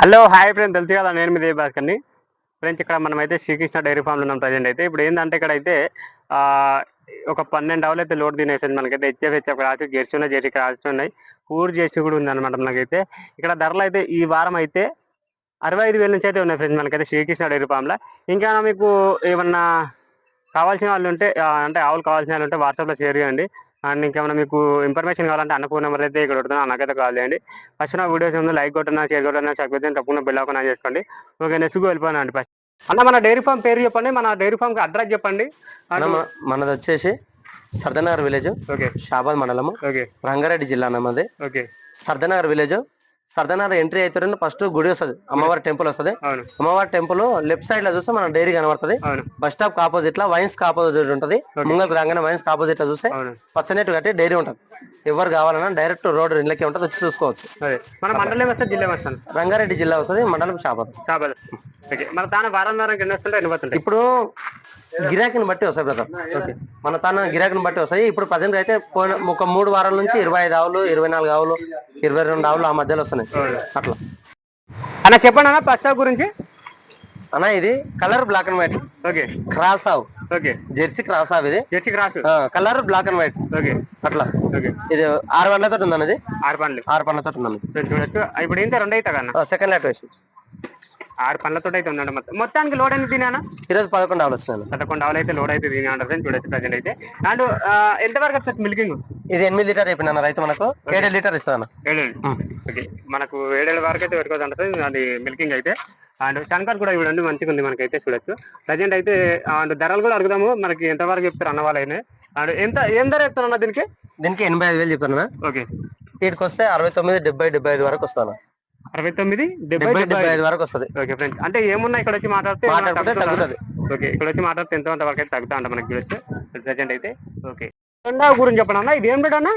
Hello hi friend తెలుసు కదా నేను మీ దేవభాస్కర్ని. ఫ్రెండ్స్ ఇక్కడ మనం అయితే శ్రీకృష్ణ డైరీ ఫామ్లో ఉన్నాం ప్రజెంట్ అయితే. ఇప్పుడు ఏంటంటే ఇక్కడ అయితే ఒక పన్నెండు ఆవులు అయితే లోడ్ తినేసింది మనకైతే హెచ్ఎఫ్ హెచ్ఎఫ్ రాసి జెర్సీ ఉన్నాయి జెర్సీ రాసి ఉన్నాయి. పూర్ జెర్సీ కూడా ఉంది అనమాట మనకైతే. ఇక్కడ ధరలు అయితే ఈ వారం అయితే అరవై ఐదు వేల నుంచి అయితే ఉన్నాయి ఫ్రెండ్స్ మనకైతే శ్రీకృష్ణ డైరీ ఫామ్లో. ఇంకా మీకు ఏమన్నా కావాల్సిన వాళ్ళు ఉంటే అంటే ఆవులు కావాల్సిన వాళ్ళు ఉంటే వాట్సాప్లో షేర్ చేయండి. అండ్ ఇంకేమైనా మీకు ఇన్ఫర్మేషన్ కావాలంటే అన్నపూర్ణ నెంబర్ అయితే ఇక్కడ ఉంటుంది నాకైతే కాల్ చేయండి. ఫస్ట్ నా వీడియోస్ ఉంది లైక్ కొట్టినా షేర్ కొట్టినా చక్కగా తప్పకుండా బెల్ ఆన్ చేసుకోండి. ఓకే నెక్స్ట్ వెళ్ళిపోయాను అండి ఫస్ట్ అన్న మన డైరీ ఫామ్ పేరు చెప్పండి మన డైరీ ఫామ్ అడ్రస్ చెప్పండి. మనది వచ్చేసి సర్దనగర్ విలేజ్ ఓకే. షాబాద్ మండలము ఓకే. రంగారెడ్డి జిల్లా అన్నది okay. Sardanagar village Sardanagar entry అయితే ఫస్ట్ గుడి వస్తుంది. అమ్మవారి టెంపుల్ వస్తుంది. అమ్మవారి టెంపుల్ లెఫ్ట్ సైడ్లో చూస్తే మన డైరీ కనబడుతుంది. బస్ స్టాప్ ఆపోజిట్లో వైన్స్ ఆపోజిట్ ఉంటది. ముంగకు రాగానే వైన్స్ ఆపోజిట్లో చూస్తే అవును. పచ్చనెట్టు కట్టి డైరీ ఉంటుంది. ఎవరు కావాలన్నా డైరెక్ట్ రోడ్ ఇళ్ళకి ఉంటుంది వచ్చి చూసుకోవచ్చు. మన మండలం వస్తే జిల్లా రంగారెడ్డి జిల్లా వస్తుంది మండలం మన తాను వారం వారం ఎన్ని ఇప్పుడు గిరాకీని బట్టి వస్తాయి బ్రదర్ ఓకే మన తన గిరాకీని బట్టి వస్తాయి. ఇప్పుడు ప్రజెంట్ అయితే పోయిన ఒక మూడు వారాల నుంచి ఇరవై ఐదు ఆవులు ఇరవై నాలుగు ఆవులు ఇరవై రెండు ఆవులు ఆ మధ్యలో వస్తున్నాయి. అట్లా. అన్న చెప్పండి అన్న ఫస్ట్ గురించి. అన్న ఇది colour black and white okay. Cross ఆవు. ఓకే. జెర్సీ క్రాస్ ఆవు ఇది. Jersey cross. Colour black and white okay. అట్లా. ఓకే. ఇది ఆరు పండ్లతో ఉందన్న ఇది? ఆరు పండ్లు ఆరు పండ్లతో ఉందన్న చూడొచ్చు. ఇప్పుడు ఏంటి రెండు అవుతా కన్నా సెకండ్ లాట్ వేసి. ఆరు పండ్లతో అయితే ఉందండి మొత్తం. మొత్తానికి లోడ్ ఎన్ని తినా ఈరోజు పదకొండు ఆవులు పదకొండు ఆవులు అయితే లోడ్ అయితే తిని అంటారు చూడొచ్చు ప్రజెంట్ అయితే. అండ్ ఎంత వరకు వచ్చేసి మిల్కింగ్? ఇది ఎనిమిది లీటర్ అయిపోయింది రైతు మనకు. ఏడు లీటర్ ఇస్తాను ఏడేళ్ళు ఓకే. మనకు ఏడేళ్ళ వరకు అయితే పెట్టుకోవచ్చు అది మిల్కింగ్ అయితే. అండ్ శంకర్ కూడా ఇవ్వండి మంచిగా ఉంది మనకైతే చూడొచ్చు. ప్రజెంట్ అయితే అండ్ ధరలు కూడా అడుగుదాము. మనకి ఎంత వరకు చెప్తారు అన్న వాళ్ళైనా. అండ్ ఎంత ఏం ధర చెప్తారన్న దీనికి? దీనికి ఎనభై ఐదు వేలు చెప్పాను ఓకే. వీటికి వస్తే అరవై తొమ్మిది డెబ్బై డెబ్బై ఐదు వరకు వస్తాను అరవై తొమ్మిది డెబ్బై ఐదు వరకు వస్తుంది ఓకే ఫ్రెండ్స్ అంటే ఏమున్నా ఇక్కడ వచ్చి మాట్లాడితే మాట్లాడుకుంటే తగ్గుతుందా? ఓకే ఇక్కడ వచ్చి మాట్లాడితే ఎంత అంత వరకు అయితే తగ్గుతా అంట మనకి ప్రజెంట్ అయితే ఓకే. రెండవ గురించి చెప్పండి అన్న ఇది ఏం రేట్ అన్న?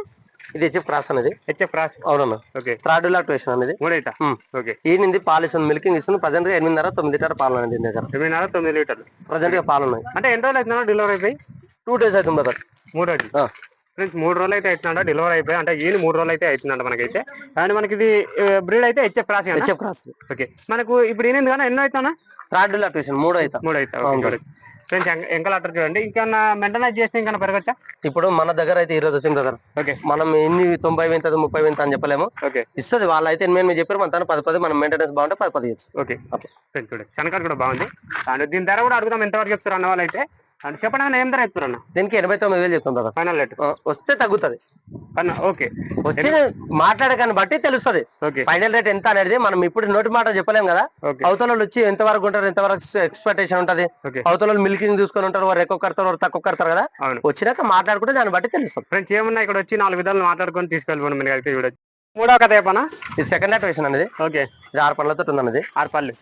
ఇది వచ్చి క్రాస్ అనేది హెచ్ఎఫ్ క్రాస్. అవునన్నా. ఓకే. థర్డ్ లాక్టేషన్ అనేది మూడైతా. ఓకే. ఈ నుండి పాలు ఇస్తుంది మిల్కింగ్ ఇస్తుంది ప్రజెంట్గా ఎనిమిదిన్నర తొమ్మిది లీటర్ పాలు ఉన్నాయి దీని దగ్గర. ఎనిమిదిన్నర తొమ్మిది లీటర్లు. ప్రజెంట్గా పాలు ఉన్నాయి. అంటే ఎన్ని రోజులు అవుతుందా డెలివరీ అయిపోయి? టూ డేస్ అవుతుంది బ్రదర్. మూడు రోజులు. ఫ్రెండ్స్ మూడు రోజులు అయితే అవుతుందంట డెలివరీ అయిపోయి అంటే ఈయన మూడు రోజులు అయితే అవుతుందంట మనకైతే. అండ్ మనకి ఇది బ్రీడ్ అయితే HF cross HF cross okay మనకు ఇప్పుడు ఈయన కానీ ఎన్నో అవుతానా థర్డ్ లాక్టేషన్ మూడు అవుతా. మూడు అవుతా. ఫ్రెండ్స్ ఎంకల్ అట్టర్ చూడండి. ఇంకా మెయింటెనెన్స్ చేస్తే ఇంకా పెరగచ్చా? ఇప్పుడు మన దగ్గర అయితే ఈ రోజు వచ్చింది బ్రదర్. ఓకే మనం ఎన్ని తొంభై వింత ముప్పై వింత అని చెప్పలేము. ఓకే ఇస్తుంది వాళ్ళు అయితే ఎనిమిది చెప్పారు మన తన పది పది మనం మెయింటెనెన్స్ బాగుంటే పది పది ఓకే ఫ్రెండ్స్ చూడండి కూడా బాగుంది. అండ్ దీని ధర కూడా అడుగుదాం ఎంతవరకు చెప్తారు అన్న వాళ్ళు అయితే చెప్పండి అన్న ఏం ధర చెప్తారు అన్న దీనికి ఎనభై తొమ్మిది వేలు బ్రదర్ ఫైనల్ రేట్ వస్తే తగ్గుతుంది. అన్న ఓకే. వచ్చి మాట్లాడకాన్ని బట్టి తెలుస్తుంది. ఫైనల్ రేట్ ఎంత అనేది మనం ఇప్పుడు నోటి మాట చెప్పలేం కదా. అవతల వచ్చి ఎంత వరకు ఉంటారు ఎంత వరకు ఎక్స్పెక్టేషన్ ఉంటది. అవతల మిల్కింగ్ చూసుకొని ఉంటారు వారు ఎక్కువ కడతారు వారు తక్కువ కడతారు కదా. వచ్చినాక మాట్లాడుకుంటే దాన్ని బట్టి తెలుస్తుంది. ఫ్రెండ్స్ ఏమున్నా ఇక్కడ వచ్చి నాలుగు విధాలు మాట్లాడుకొని తీసుకెళ్ళిపోండి మీరు అయితే చూడొచ్చు మూడో కథ చెప్పనా? ఇది సెకండ్ లాక్టేషన్ అనేది ఓకే. ఇది ఆరు పనులతో ఉందన్నది. ఆరు పళ్ళు.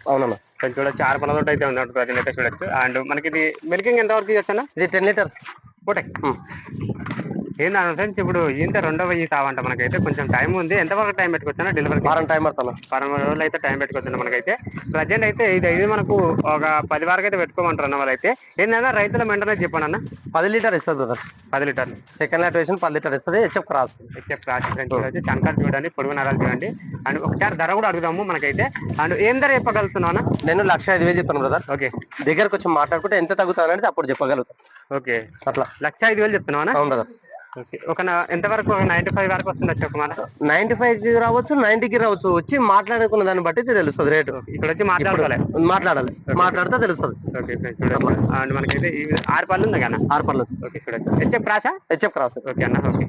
కొంచెం చూడొచ్చు ఆరు పళ్ళతో అయితే ఉన్నట్టు ప్రజెంట్ అయితే చూడొచ్చు అండ్ మనకి ఇది మిల్కింగ్ ఎంత వరకు ఇది టెన్ లీటర్స్ ఒకటే ఏంటంటే ఫ్రెండ్స్ ఇప్పుడు ఇంత రెండవ ఈ తావంట మనకైతే కొంచెం టైం ఉంది. ఎంత వరకు టైం పెట్టుకొచ్చా డెలివరీ వారం టైం పడుతున్నా వారం రోజులు అయితే టైం పెట్టుకొచ్చింది మనకైతే. ప్రజెంట్ అయితే ఇది ఇది మనకు ఒక పది వరకు అయితే పెట్టుకోమంటారు అన్న వాళ్ళైతే. ఏంటన్నా రైతుల వెంటనే చెప్పండి అన్న. పది లీటర్ ఇస్తుంది బ్రదర్. పది లీటర్లు. సెకండ్ లాక్టేషన్ పది లీటర్ ఇస్తుంది హెచ్ఎఫ్ క్రాస్. హెచ్ఎఫ్ రాసి ఫ్రెండ్స్ చూడొచ్చు చంకాలు చూడండి పొడుగు నరాలు చూడండి. అండ్ ఒకసారి ధర కూడా అడుగుదాము మనకైతే. అండ్ ఏం ధర చెప్పగలుగుతున్నావు అన్న? నేను లక్ష ఐదు వేలు చెప్తాను బ్రదర్. ఓకే. దగ్గరకు వచ్చి మాట్లాడుకుంటే ఎంత తగ్గుతావు అనేది అప్పుడు చెప్పగలుగుతాం. ఓకే. అట్లా. లక్ష ఐదు వేలు చెప్తున్నావు అవును ఒక ఎంత వరకు నైన్టీ ఫైవ్ వరకు వస్తుంది ఒక మాట నైన్టీ ఫైవ్కి రావచ్చు 90 కి రావచ్చు. వచ్చి మాట్లాడుకున్న దాన్ని బట్టి తెలుస్తుంది రేటు. ఇక్కడ వచ్చి మాట్లాడుకోవాలి మాట్లాడాలి. మాట్లాడితే తెలుస్తుంది. ఓకే ఫ్రెండ్స్ చూడండి. అండ్ మనకైతే ఆరు పళ్ళు ఉంది కదా ఆరు పనులు ఓకే చూడొచ్చు హెచ్ఎఫ్ రాసా? హెచ్ఎఫ్ క్రాస్ ఓకే అన్న ఓకే.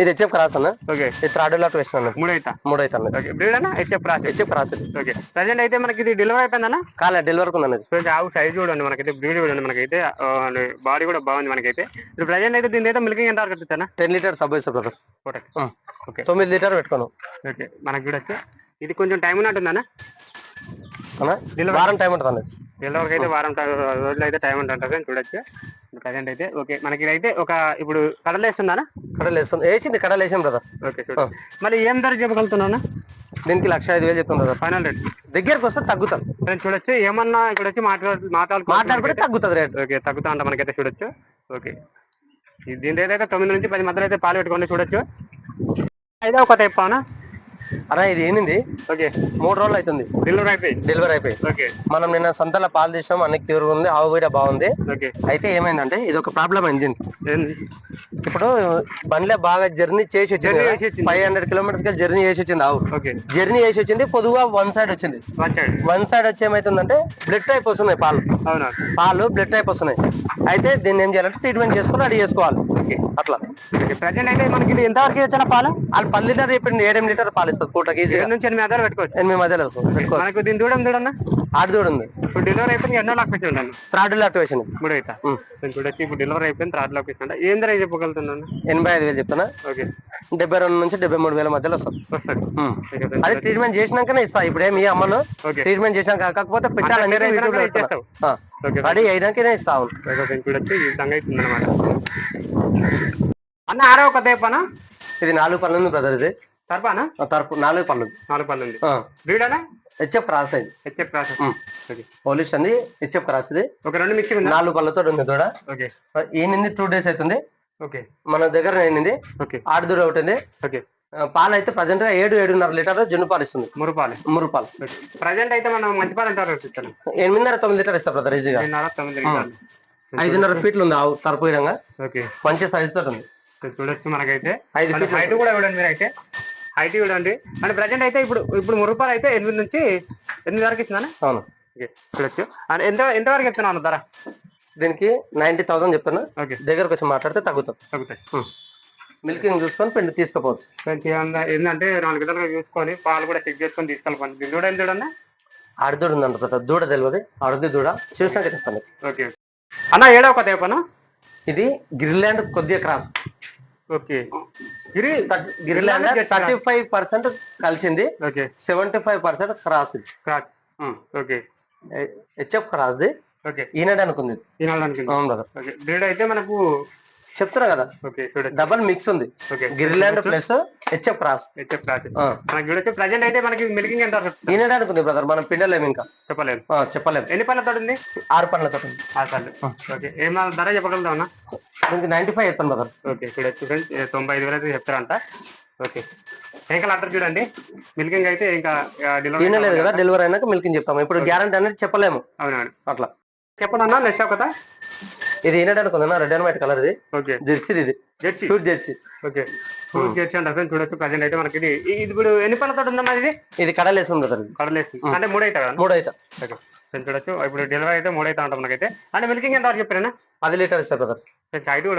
ఇది హెచ్ఎఫ్ క్రాస్ అన్న. ఓకే. ఇది థర్డ్ లాట్ వేసిన మూడు అయితే ఓకే. బ్రీడ్ అన్న హెచ్ఎఫ్ రాసా హెచ్ఎఫ్ క్రాస్ ఓకే. ప్రజెంట్ అయితే మనకి ఇది డెలివరీ అయిపోయిందన్న కాలే డెలివరీ ఉంది కొంచెం ఆవు సైజ్ చూడండి మనకైతే బ్రీడ్ చూడండి మనకైతే బాడీ కూడా బాగుంది మనకైతే. ఇప్పుడు ప్రజెంట్ అయితే దీని అయితే మిల్కింగ్ ఎంత వరకు టెన్ లీటర్ సబ్ బ్రదర్. ఒకటి. ఓకే. తొమ్మిది లీటర్ పెట్టుకోను. ఓకే. మనకి చూడొచ్చు. ఇది కొంచెం టైం ఉన్నట్టుందన్న వారం టైం ఉంటుంది అన్న డెలివరీకి అయితే వారం రోజులు అయితే టైం ఉంటుంది చూడొచ్చు. ప్రజెంట్ అయితే ఓకే. మనకి ఇదైతే ఒక ఇప్పుడు కడలు వేస్తుందనా కడలు వేస్తుంది వేసింది కడలు వేసాం బ్రదర్ ఓకే మళ్ళీ ఏం ధర చెప్పగలుగుతున్నా దీనికి లక్ష ఐదు వేలు చెప్తుంది బ్రదర్ ఫైనల్ రేట్ దగ్గరకు వస్తే తగ్గుతాం. ఫ్రెండ్స్ చూడొచ్చు. ఏమన్నా ఇక్కడ వచ్చి మాట్లాడు మాట్లాడుకుంటే తగ్గుతుంది రేటు. ఓకే తగ్గుతా అంట మనకైతే చూడొచ్చు. ఓకే. దీని అయితే తొమ్మిది నుంచి పది మధ్యలో అయితే పాలు పెట్టుకోండి చూడొచ్చు. అయితే ఒక టైప్ అవునా అలా ఇది ఏంది? ఓకే మూడు రోజులు అవుతుంది. డెలివరీ అయిపోయి. డెలివరీ అయిపోయి. ఓకే. మనం నిన్న సంతలో పాలు తీసాం అన్ని క్యూర్ ఉంది ఆవు కూడా బాగుంది. ఓకే. అయితే ఏమైందంటే ఇది ఒక ప్రాబ్లం అయింది. ఇప్పుడు బండ్లే బాగా జర్నీ చేసి వచ్చింది. ఫైవ్ హండ్రెడ్ కిలోమీటర్స్ జర్నీ చేసి వచ్చింది ఆవు. జర్నీ చేసి వచ్చింది పొదుగా వన్ సైడ్ వచ్చింది. వన్ సైడ్ వచ్చి ఏమైతుందంటే బ్లడ్ టైప్ వస్తున్నాయి పాలు. పాలు బ్లడ్ టైప్ వస్తున్నాయి. అయితే దీన్ని ఏం చేయాలంటే ట్రీట్మెంట్ చేసుకుని రెడీ చేసుకోవాలి. అట్లా. ప్రజెంట్ అయితే మనకి ఇది ఎంతవరకు వచ్చిన పాలు? వాళ్ళు పది లీటర్ చెప్పింది ఏడెనిమిది లీటర్ పాలు ఇస్తుంది పూటకి ఈజీగా. ఏడు నుంచి ఎనిమిది ఆధార్ పెట్టుకోవచ్చు. ఎనిమిది మధ్యలో వస్తుంది పెట్టుకో. మనకు దీని దూరం చూడన్నా? ఆడి చూడు ఉంది. ఇప్పుడు డెలివరీ అయిపోయింది ఎన్నో లాక్ పెట్టి ఉన్నాను థర్డ్ యాక్టివేషన్ మూడు అయితే. నేను చూడొచ్చు ఇప్పుడు డెలివరీ అయిపోయింది థర్డ్ లాక్ పెట్టి ఏం ధర చెప్పగలుగుతున్నాను ఎనభై ఐదు వేలు చెప్తానా ఓకే. డెబ్బై రెండు నుంచి డెబ్బై మూడు వేల మధ్యలో friends. అది ట్రీట్మెంట్ చేసినాకనే ఇస్తా. ఇప్పుడు ఏమి అమ్మను ట్రీట్మెంట్ చేసినాక కాకపోతే పెట్టాలని ఫ్రెండ్స్ చూడొచ్చు ఈ విధంగా అవుతుంది అనమాట అన్న ఆరో కొత్త చెప్పానా ఇది నాలుగు పనులు ఉంది బ్రదర్ ఇది. సర్పానా ఆ తరపు నాలుగు పనులు. ఉంది. నాలుగు పళ్ళు ఉంది. హెచ్ఎఫ్ క్రాస్ అయింది హెచ్ఎఫ్. ఓకే. పోలీస్ అంది హెచ్ఎఫ్ క్రాస్ ఇది. ఒక రెండు మిక్సింగ్ ఉందా? నాలుగు పళ్ళతో ఉంది దూడ. ఓకే. ఈనింది టూ డేస్ అవుతుంది. ఓకే. మన దగ్గర ఏనింది ఓకే. ఆడి దూడ ఒకటి ఉంది. ఓకే. పాలు అయితే ప్రజెంట్గా ఏడు ఏడున్నర లీటర్ జున్ను పాలు ఇస్తుంది మురుపాలు మూడు పాలు. ప్రజెంట్ అయితే మనం మంచి పాలు అంటారు ఎనిమిదిన్నర తొమ్మిది లీటర్ ఇస్తా బ్రదర్ ఈజీగా. ఐదున్నర ఫీట్లు ఉంది ఆవు తరపు విధంగా ఓకే. మంచి సైజ్ తోటి ఉంది. చూడొచ్చు మనకైతే. ఐదు హైట్ కూడా ఇవ్వండి మీరు అయితే హైట్ చూడండి అంటే ప్రజెంట్ అయితే ఇప్పుడు ఇప్పుడు మురుపాలు అయితే ఎనిమిది నుంచి ఎనిమిది వరకు ఇస్తున్నాను? అవును. ఓకే చూడొచ్చు. అంటే ఎంత ఎంత వరకు ఇస్తున్నాను ధర? దీనికి నైన్టీ థౌసండ్ చెప్తున్నా. ఓకే. దగ్గరకు వచ్చి మాట్లాడితే తగ్గుతాం. తగ్గుతాయి. మిల్కింగ్ చూసుకొని పిండి తీసుకోపోవచ్చు. ఏంటంటే నాలుగు విధాలుగా చూసుకొని పాలు కూడా చెక్ చేసుకొని తీసుకెళ్ళిపోండి. దీని చూడండి చూడన్నా ఆడదూడ ఉందంట బ్రదర్ దూడ తెలియదు ఆడది దూడ. చూసినాక చెప్తాను ఓకే అన్న ఏడవ కొత్త చెప్పనా? ఇది గిరిలాండ్ కొద్దిగా క్రాస్. ఓకే. గిరి గిరిలాండ్ థర్టీ ఫైవ్ పర్సెంట్ కలిసింది. Okay. Seventy five percent cross క్రాచ్ okay. HF cross ది ఓకే. ఈనాడు అనుకుంది. తినాలనుకుంది అవును బ్రదర్. ఓకే. బ్రీడ్ అయితే మనకు చెప్తున్నా కదా. ఓకే చూడండి. డబల్ మిక్స్ ఉంది. గిరిలాండ్ ప్లస్ హెచ్ఎఫ్ క్రాస్ హెచ్ఎఫ్ చూడొచ్చు ప్రజెంట్ అయితే మనకి మిల్కింగ్ ఎంత బ్రదర్ మనం పిండలేము ఇంకా. చెప్పలేదు ఆ, చెప్పలేము. ఎన్ని పళ్ళతో ఉంది? ఆరు పనులతో ఉంది. ఆరు పళ్ళు. ఓకే. ఏమన్నా ధర చెప్పగలుగుతా అన్న? దీనికి నైన్టీ ఫైవ్ చెప్తాను బ్రదర్ ఓకే చూడొచ్చు ఫ్రెండ్స్ తొంభై ఐదు వేలు అయితే చెప్తారంట. ఓకే. ఇంకా అంటారు చూడండి. మిల్కింగ్ అయితే ఇంకా డెలివరీ కదా డెలివరీ అయినాక మిల్కింగ్ చెప్తాము. ఇప్పుడు గ్యారంటీ అనేది చెప్పలేము. అవునవును. అట్లా. చెప్పండి అన్న నెక్స్ట్ ఒక ఇది ఈనాడు అనుకుందా రెడ్ అండ్ వైట్ కలర్ ఇది. ఓకే. జెర్సీ ఇది. జెర్సీ. షూట్ జెర్సీ. ఓకే. ఫుల్ జెర్సీ అంటారు ఫ్రెండ్స్ చూడొచ్చు ప్రజెంట్ అయితే మనకి ఇది. ఇది ఇప్పుడు ఎన్ని పళ్ళతో ఉందమ్మా ఇది? ఇది కడలేసి ఉంది ఇది కడలేసి. అంటే మూడు అవుతా కదా మూడు అయితే ఓకే చూడొచ్చు. ఇప్పుడు డెలివరీ అయితే మూడు అవుతా ఉంటాం మనకైతే. అంటే మిల్కింగ్ ఎంత వరకు చెప్పారా పది లీటర్ ఇస్తారు బ్రదర్.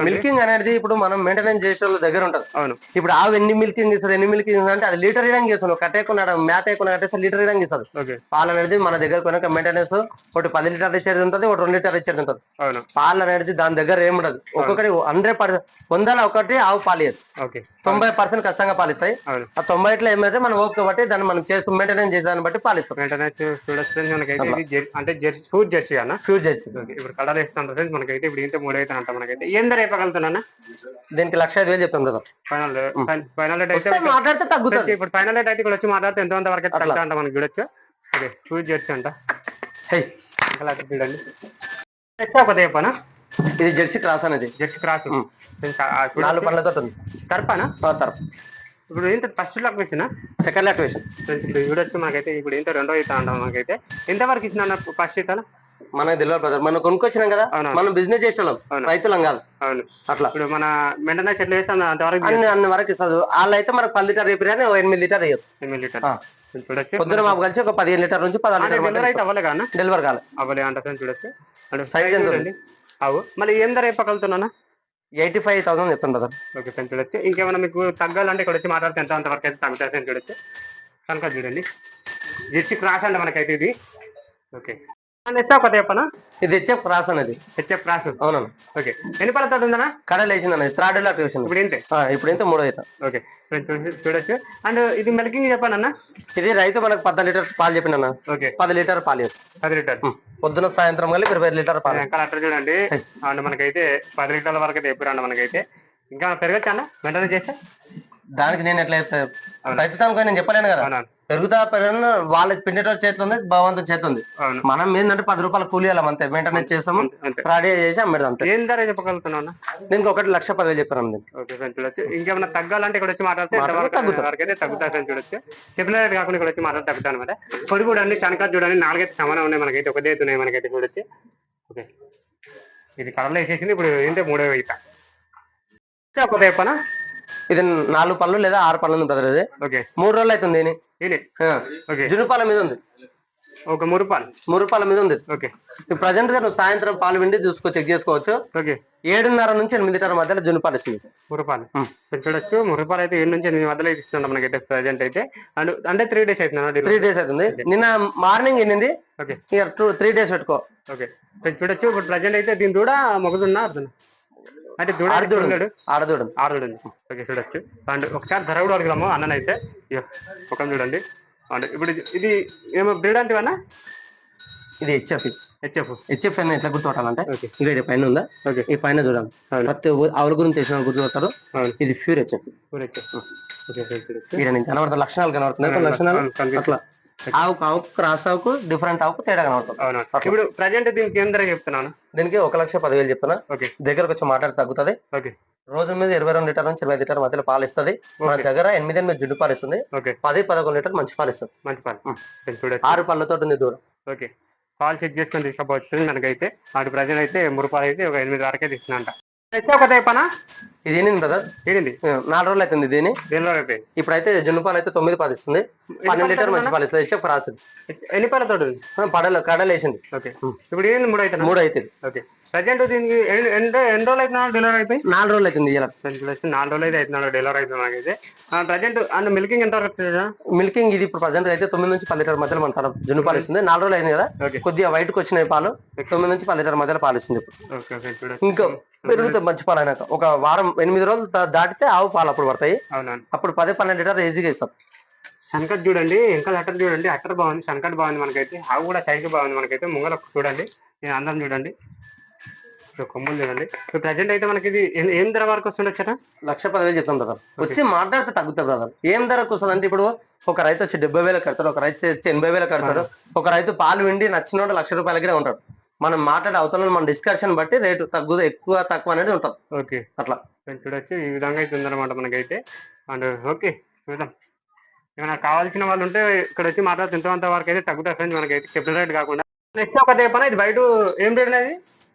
మిల్కింగ్ అనేది ఇప్పుడు మనం మెయింటెనెన్స్ చేసే వాళ్ళ దగ్గర ఉంటుంది. అవును. ఇప్పుడు ఆవు ఎన్ని మిల్కింగ్ ఇస్తుంది ఎన్ని మిల్కింగ్ అంటే అది లీటర్ ఇవ్వడానికి ఇస్తుంది కట్టేకున్నాడు మేత వేయకుండా కట్టేస్తే లీటర్ ఇవ్వడానికి ఇస్తుంది పాలు అనేది మన దగ్గర కొనక మెయింటెనెన్స్ ఒకటి పది లీటర్ ఇచ్చేది ఉంటుంది ఒకటి రెండు లీటర్ ఇచ్చేది ఉంటుంది. అవును. పాలు అనేది దాని దగ్గర ఏముండదు ఒక్కొక్కటి హండ్రెడ్ పర్సెంట్ వందల ఒకటి ఆవు పాలు ఓకే. తొంభై పర్సెంట్ ఖచ్చితంగా పాలిస్తాయి ఆ తొంభై ఇట్లా ఏమైతే మనం ఓపిక బట్టి దాన్ని మనం చేస్తూ మెయింటెనెన్స్ చేసే దాన్ని బట్టి పాలిస్తాం చూ- చూడొచ్చు మనకైతే. అంటే జెర్సీ ఫుడ్ జెర్సీ అన్న? చేసి ఓకే. ఇప్పుడు వేస్తాను ఫ్రెండ్స్ మనకైతే ఇప్పుడు ఇంత మూడు అయితే అంటాం మనకైతే. ఏం ధర చెప్పగలుగుతున్నా దీనికి లక్ష ఐదు వేలు చెప్తాం కదా. ఫైనల్ ఫైనల్ రేట్ అయితే వస్తే మాట్లాడితే తగ్గుతుంది. ఇప్పుడు ఫైనల్ రేట్ అయితే ఇక్కడ వచ్చి మాట్లాడితే ఎంత వరకు అంట మనకి చూడొచ్చు? ఓకే ఫుడ్ జెర్సీ అంట. హే, చూడండి. చెప్పనా ఇది జెర్సీ క్రాస్ అనేది. Jersey cross. నాలుగు పనులతో తర్పానా తరపు ఇప్పుడు ఏంటి ఫస్ట్ లాక్ వేసిన సెకండ్ యాక్టివేషన్ ఇప్పుడు చూడొచ్చు మనకైతే ఇప్పుడు ఇంత రెండో ఇస్తా అంటాం మనకైతే ఎంత వరకు ఇచ్చిన ఫస్ట్ ఇస్తాను? మనకు తెలియదు బ్రదర్ మనం కొనుక్కొచ్చినాం కదా అవునా. మనం బిజినెస్ చేసేవాళ్ళం. రైతులం కాదు. అవును. అట్లా. ఇప్పుడు మన ఎట్లా వేస్తాను అంతవరకు అన్ని అన్ని వరకు ఇస్తుంది వాళ్ళు అయితే మనకు పది లీటర్ రేపు కానీ ఎనిమిది లీటర్ వేయచ్చు ఎనిమిది లీటర్ పొద్దున మాపు కలిసి ఒక పదిహేను లీటర్ నుంచి పదహారు లీటర్ డెలివరీ అయితే అవ్వలే కానీ డెలివర్ కాలే. అవ్వలే చూడొచ్చు. అంటే ఎంత అవు మళ్ళీ ఏం ధర చెప్పగలుగుతున్నా ఎయిటీ ఫైవ్ థౌసండ్ చెప్తాను బ్రదర్ ఓకే ఫ్రెండ్ చూడొచ్చు. ఇంకేమైనా మీకు తగ్గాలంటే ఇక్కడ వచ్చి మాట్లాడితే ఎంత అంతవరకు అయితే తగ్గుతుంది అని చూడొచ్చు. కనుక చూడండి. జెర్సీ క్రాస్ అండి మనకైతే ఇది. ఓకే. ఒక చెప్పనా? ఇది హెచ్ఎఫ్ క్రాస్ అనేది హెచ్ఎఫ్ క్రాస్. అవునన్నా ఓకే. ఎన్ని పళ్ళతో ఉందన్నా? కడలు వేసింది అనేది థర్డ్ యాక్టివేషన్ ఇప్పుడు ఏంటి ఇప్పుడు అయితే మూడో అవుతాం ఓకే. చూడొచ్చు. అండ్ ఇది మిల్కింగ్ చెప్పానన్నా ఇది రైతు మనకు పద్నాలుగు లీటర్ పాలు చెప్పిన ఓకే. పది లీటర్ పాలు పది లీటర్? పొద్దున సాయంత్రం కలిపి ఇరవై లీటర్ పాలు. అట్లా చూడండి. అండ్ మనకైతే పది లీటర్ల వరకు అయితే ఎప్పుడు మనకైతే. ఇంకా పెరగచ్చా అన్న? వెంటనే చేస్తే? దానికి నేను ఎట్లా రైతు తనకు నేను చెప్పలేను కదా. పెరుగుతా పెరగను? వాళ్ళకి పిండేటోళ్ళ చేతి ఉంది భగవంతుని చేతి ఉంది మనం ఏంటంటే పది రూపాయలు కూలి ఇవ్వాలి అంతే. అంతే, అంతే. రెడీ చేసి అమ్మేది అంతే. ఏం ధర చెప్పగలుగుతున్నావు అన్న? దీనికి ఒకటి లక్ష పదివేలు ఫ్రెండ్స్ చూడొచ్చు. ఇంకేమైనా తగ్గాలంటే ఇక్కడ వచ్చి మాట్లాడితే ఫ్రెండ్స్ చూడొచ్చు. చెప్పిన కాకుండా ఇక్కడ వచ్చి మాట్లాడితే తగ్గుతాయి అనమాట పొడి కూడా అన్ని చనకా చూడండి నాలుగైతే సమానం ఉన్నాయి మనకైతే ఒకటే అయితే ఉన్నాయి మనకైతే చూడొచ్చు. ఓకే. ఇది కలర్లో వేసేసింది ఇప్పుడు ఏంటంటే మూడో వెయ్యి ఒక చెప్పనా ఇది నాలుగు పళ్ళు లేదా ఆరు పళ్ళు ఉంది బ్రదర్ ఇది ఓకే. మూడు రోజులు అవుతుంది దీని. ఇది ఓకే. జునుపాల మీద ఉంది. ఒక మూడు రూపాయల మీద ఉంది. ఓకే. ప్రజెంట్గా నువ్వు సాయంత్రం పాలు విండి చూసుకో చెక్ చేసుకోవచ్చు. ఓకే. ఏడున్నర నుంచి ఎనిమిదిన్నర మధ్యలో జునుపాలు ఇస్తుంది. ఇక్కడ చూడొచ్చు. మూడు రూపాయలు అయితే ఏడు నుంచి ఎనిమిది మధ్యలో ఇస్తున్నాం మనకైతే ప్రజెంట్ అయితే. అండ్ అంటే త్రీ డేస్ అవుతుంది త్రీ డేస్ అవుతుంది. నిన్న మార్నింగ్ ఎన్నింది? ఓకే. త్రీ డేస్ పెట్టుకో. ఓకే. చూడొచ్చు. ఇప్పుడు ప్రజెంట్ అయితే దీని దూడ మొగదున్నా అర్థం. అంటే దూడ ఆడదూడ ఆరుడు ఉంది ఓకే చూడొచ్చు. అండ్ ఒకసారి ధర కూడా అడుగుదాము అన్ననైతే. ముఖం చూడండి. అండ్ ఇప్పుడు ఇది- ఏమో బ్రీడ్ అంటే అన్న ఇది హెచ్ఎఫ్ హెచ్ఎఫ్ హెచ్ఎఫ్ పైన ఎట్లా గుర్తుపట్టాలంటే ఓకే. ఇంకా ఇది పైన ఉందా? ఓకే. ఈ పైన చూడండి. అవును. ప్రతి ఆవుల గురించి తెలిసిన గుర్తుపడతారు. ఇది ప్యూర్ హెచ్ఎఫ్ ఊరు హెచ్ఎఫ్ కనబడతా లక్షణాలు కనబడుతున్నాయి. లక్షణాలు. అట్లా. ఆవుకు ఆవుకు క్రాస్ ఆవుకు డిఫరెంట్ ఆవుకు తేడా కనబడుతుంది. ఇప్పుడు ప్రజెంట్ దీనికి ఏం ధర చెప్తున్నాను? దీనికి ఒక లక్ష పదివేలు చెప్తున్నా. ఓకే. దగ్గరకు వచ్చి మాట్లాడి తగ్గుతుంది. ఓకే. రోజు మీద ఇరవై రెండు లీటర్ నుంచి ఇరవై లీటర్ మధ్యలో పాలు ఇస్తుంది. మన. దగ్గర ఎనిమిది ఎనిమిది జిడ్డు పాలు ఇస్తుంది. ఓకే. పది పదకొండు లీటర్ మంచి పాలు ఇస్తుంది. మంచి పాలు. ఆరు పళ్ళతో ఉంది దూరం. ఓకే. కాల్ చెక్ చేసుకొని తీసుకోవచ్చు మనకైతే. ఆడు ప్రజెంట్ అయితే మూడు రూపాయలు అయితే ఒక ఎనిమిది వరకే తీసుకున్నా తెచ్చా ఒక పనా ఇది ఏంటి బ్రదర్ ఏంటి నాలుగు రోజులు అవుతుంది దీని. దేనిలో అయిపోయింది ఇప్పుడైతే జున్ను పాలు అయితే తొమ్మిది పాలు ఇస్తుంది పన్నెండు లీటర్ మంచి పాలు ఇస్తుంది. హెచ్ఎఫ్ రాసింది ఎన్ని పాలతో పడలు కడలు వేసింది. ఓకే. ఇప్పుడు ఏంది మూడు అయితే మూడు అవుతుంది ఓకే. ప్రజెంట్ దీనికి ఎన్ని రోజులు అయితే డెలివరీ అయిపోయి? నాలుగు రోజులు అవుతుంది ఇలా. నాలుగు రోజులు అయితే అవుతున్నాడు. డెలివరీ అవుతుంది నాకైతే. ప్రజెంట్ అండ్ మిల్కింగ్ ఎంత వరకు మిల్కింగ్ ఇది ఇప్పుడు ప్రజెంట్ అయితే తొమ్మిది నుంచి పది లీటర్ మధ్యలో మన తరం జున్ను పాలు ఇస్తుంది. నాలుగు రోజులు అయింది కదా? కొద్దిగా వైట్కి వచ్చినాయి పాలు. తొమ్మిది నుంచి పది లీటర్ మధ్యలో పాలు ఇస్తుంది ఇప్పుడు. ఇంకా పెరుగుతాయి మంచి పాలు అయినాక. ఒక వారం ఎనిమిది రోజులు దాటితే ఆవు పాలు అప్పుడు పడతాయి. అప్పుడు పదే పన్నెండు లీటర్ ఈజీగా ఇస్తాం. శంకర్ చూడండి ఇంకా అటర్ చూడండి అటర్ బాగుంది శంకర్ బాగుంది మనకైతే ఆవు కూడా సైజు బాగుంది మనకైతే ముంగల చూడండి నేను అందరం చూడండి. కొమ్ములు చూడండి. ఇప్పుడు ప్రజెంట్ అయితే మనకి ఇది ఏం- ఏం ధర వరకు వస్తుండొచ్చా లక్ష పదివేలు చెప్తాం బ్రదర్. వచ్చి మాట్లాడితే తగ్గుతుంది బ్రదర్. ఏం ధరకు వస్తుంది అంటే ఇప్పుడు ఒక రైతు వచ్చి డెబ్బై వేలు కడతాడు ఒక రైతు వచ్చి ఎనభై వేలు కడతాడు ఒక రైతు పాలు విండి నచ్చినోడు లక్ష రూపాయలకే ఉంటాడు. మనం మాట్లాడే అవతల మన డిస్కషన్ బట్టి రేటు తగ్గు ఎక్కువ తక్కువ అనేది ఉంటుంది. ఓకే. అట్లా. చూడొచ్చు ఈ విధంగా అయితే ఉందన్నమాట మనకైతే. అండ్ ఓకే చూద్దాం. ఏమైనా కావాల్సిన వాళ్ళు ఉంటే ఇక్కడ వచ్చి మాట్లాడితే ఎంతమంత వరకు అయితే తగ్గుతాయి ఫ్రెండ్స్ మనకైతే. చెప్పిన రేట్ కాకుండా. నెక్స్ట్ ఒక దేపన ఇది బయట ఏం రేట్ అనేది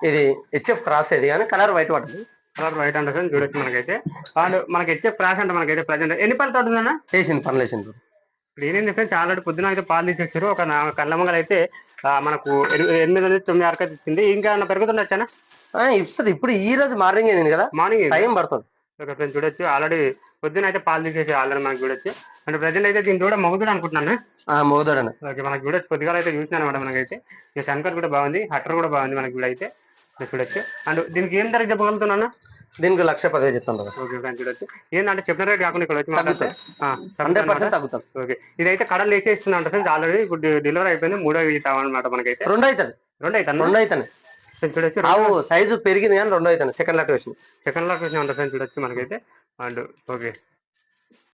ఇది హెచ్ఎఫ్ క్రాస్ ఇది కానీ కలర్ వైట్ పడుతుంది కలర్ వైట్ అంటే చూడొచ్చు మనకైతే. అండ్ మనకి హెచ్ఎఫ్ క్రాష్ అంటే మనకైతే ప్రజెంట్ ఎన్ని పళ్ళతో ఉంటుందన్నా వేసింది పనులు వేసింది. ఇప్పుడు ఏంటంటే ఫ్రెండ్స్ ఆల్రెడీ పొద్దున అయితే పాలు తీసేసారు. ఒక నా- కళ్ళ మంగళ అయితే మనకు ఎని- ఎనిమిది నుంచి తొమ్మిది వరకు ఇచ్చింది ఇంకా పెరుగుతుండొచ్చానా ఇస్తుంది. ఇప్పుడు ఈ రోజు మార్నింగ్ అయింది కదా? మార్నింగ్ టైం పడుతుంది. ఒక ఫ్రెండ్స్ చూడొచ్చు. ఆల్రెడీ పొద్దున అయితే పాలు తీసేసి ఆల్రెడీ మనకు చూడొచ్చు. అంటే ప్రజెంట్ అయితే దీని కూడా మగుదుడు అనుకుంటున్నాను ఆ మోదోడని ఓకే మనకు చూడొచ్చు. పొద్దుగాల అయితే చూసినాను అనమాట మనకైతే ఇక శంకర్ కూడా బాగుంది. హట్టర్ కూడా బాగుంది మనకి ఇక్కడ చూడొచ్చు. అండ్ దీనికి ఏం ధర చెప్పగలుగుతున్నాను దీనికి లక్ష పదివేలు చెప్తాను ఓకే ఫ్రెండ్స్ చూడొచ్చు ఏంటంటే చెప్పిన రేట్ కాకుండా ఇక్కడ వచ్చి హండ్రెడ్. Percent తగ్గుతాం okay. ఇదైతే కడలు లేచే ఇస్తున్నా ఫ్రెండ్స్ ఆల్రెడీ ఇప్పుడు డెలివరీ అయిపోయింది మూడో ఇస్తామన్నమాట మనకైతే. రెండు అవుతుంది రెండు అయితే రెండు అవుతాయి చూడొచ్చు సైజు పెరిగింది కానీ రెండు అవుతాయి సెకండ్ లాట్ వేసింది సెకండ్ లాక్ వచ్చిన ఫ్రెండ్స్ చూడొచ్చు మనకైతే. And okay.